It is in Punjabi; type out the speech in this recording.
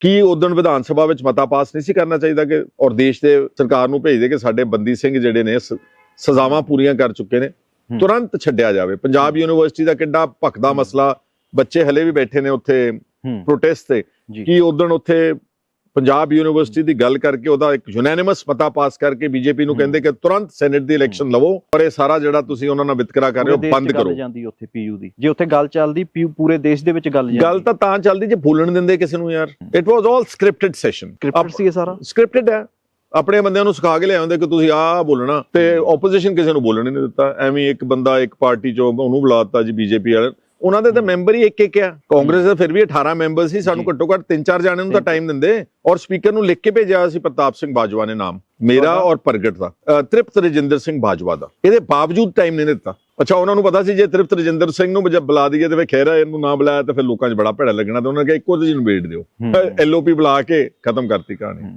ਕੀ ਉਦੋਂ ਵਿਧਾਨ ਸਭਾ ਵਿੱਚ ਮਤਾ ਪਾਸ ਨਹੀਂ ਸੀ ਕਰਨਾ ਚਾਹੀਦਾ ਕਿ ਔਰ ਦੇਸ਼ ਦੇ ਸਰਕਾਰ ਨੂੰ ਭੇਜ ਦੇ ਕਿ ਸਾਡੇ ਬੰਦੀ ਸਿੰਘ ਜਿਹੜੇ ਨੇ ਸਜ਼ਾਵਾਂ ਪੂਰੀਆਂ ਕਰ ਚੁੱਕੇ ਨੇ। ਤੁਰੰਤ ਛੱਡਿਆ ਜਾਵੇ। ਪੰਜਾਬ ਯੂਨੀਵਰਸਿਟੀ ਦਾ ਕਿੱਡਾ ਭਖਦਾ ਮਸਲਾ ਬੱਚੇ ਹਲੇ ਵੀ ਬੈਠੇ ਨੇ ਉੱਥੇ ਪ੍ਰੋਟੈਸਟ ਤੇ। ਕੀ ਉਦੋਂ ਉੱਥੇ ਪੰਜਾਬ ਯੂਨੀਵਰਸਿਟੀ ਦੀ ਗੱਲ ਕਰਕੇ ਉਹਦਾ ਇੱਕ ਯੂਨੈਨਿਮਸ ਮਤਾ ਪਾਸ ਕਰਕੇ ਬੀਜੇਪੀ ਨੂੰ। ਕਹਿੰਦੇ ਕਿ ਤੁਰੰਤ ਸੈਨੇਟ ਦੀ ਇਲੈਕਸ਼ਨ ਲਵੋ ਔਰ ਇਹ ਸਾਰਾ ਜਿਹੜਾ ਤੁਸੀਂ ਉਹਨਾਂ ਨਾਲ ਵਿਤਕਰਾ ਕਰ ਰਹੇ ਪੂਰੇ ਹੋ ਬੰਦ ਕਰੋ। ਜਾਂਦੀ ਉੱਥੇ ਪੀਯੂ ਦੀ। ਜੇ ਉੱਥੇ ਗੱਲ ਚੱਲਦੀ ਪੀਯੂ ਪੂਰੇ ਦੇਸ਼ ਦੇ ਵਿੱਚ ਗੱਲ ਜਾਂਦੀ। ਗੱਲ ਤਾਂ ਤਾਂ ਚੱਲਦੀ ਜੇ ਭੁੱਲਣ ਦਿੰਦੇ ਕਿਸੇ ਨੂੰ ਯਾਰ। It was all scripted session script ਸੀ ਸਾਰਾ। ਸਕ੍ਰਿਪਟਡ ਹੈ। ਆਪਣੇ ਬੰਦਿਆਂ ਨੂੰ ਸਿਖਾ ਕੇ ਲਿਆਉਂਦੇ ਕਿ ਤੁਸੀਂ ਆਹ ਬੋਲਣਾ। ਤੇ ਆਪੋਜੀਸ਼ਨ ਕਿਸੇ ਨੂੰ ਬੋਲਣ ਨਹੀਂ ਦਿੱਤਾ। ਐਵੇਂ ਇੱਕ ਬੰਦਾ ਇੱਕ ਪਾਰਟੀ ਚੋਂ ਉਹਨੂੰ ਬੁਲਾਤਾ ਜੀ ਬੀਜੇਪੀ ਵਾਲੇ। ਉਹਨਾਂ ਦੇ ਤਾਂ ਮੈਂਬਰ ਹੀ ਇੱਕ ਇੱਕ ਆ। ਕਾਂਗਰਸ ਦੇ ਫਿਰ ਵੀ 18 ਮੈਂਬਰ ਸੀ ਸਾਨੂੰ ਜੀ। ਘੱਟੋ ਘੱਟ 3-4 ਜਾਣੇ ਨੂੰ ਤਾਂ ਟਾਈਮ ਦਿੰਦੇ। ਔਰ ਸਪੀਕਰ ਨੂੰ ਲਿਖ ਕੇ ਭੇਜਿਆ ਸੀ ਪ੍ਰਤਾਪ ਸਿੰਘ ਬਾਜਵਾ ਨੇ ਨਾਮ। ਮੇਰਾ? ਔਰ ਪ੍ਰਗਟ ਦਾ। ਤ੍ਰਿਪਤ ਰਜਿੰਦਰ ਸਿੰਘ ਬਾਜਵਾ ਦਾ। ਇਹਦੇ ਬਾਵਜੂਦ ਟਾਈਮ ਨਹੀਂ ਦਿੱਤਾ। ਅੱਛਾ ਉਹਨਾਂ ਨੂੰ ਪਤਾ ਸੀ ਜੇ ਤ੍ਰਿਪਤ ਰਜਿੰਦਰ ਸਿੰਘ ਨੂੰ ਜਦ ਬੁਲਾ ਦਈਏ ਤੇ ਫਿਰ ਖੈਰਾ ਇਹਨੂੰ ਨਾ ਬੁਲਾਇਆ ਤਾਂ ਫਿਰ ਲੋਕਾਂ 'ਚ ਬੜਾ ਭੜਾ ਲੱਗਣਾ ਤੇ ਉਹਨਾਂ ਨੇ ਕਿਹਾ ਇੱਕੋ ਜਿਹੀ ਨੂੰ ਵੇਟ ਦਿਓ। ਐਲਓਪੀ ਬੁਲਾ ਕੇ ਖਤਮ ਕਰਤੀ ਕਹਾਣੀ।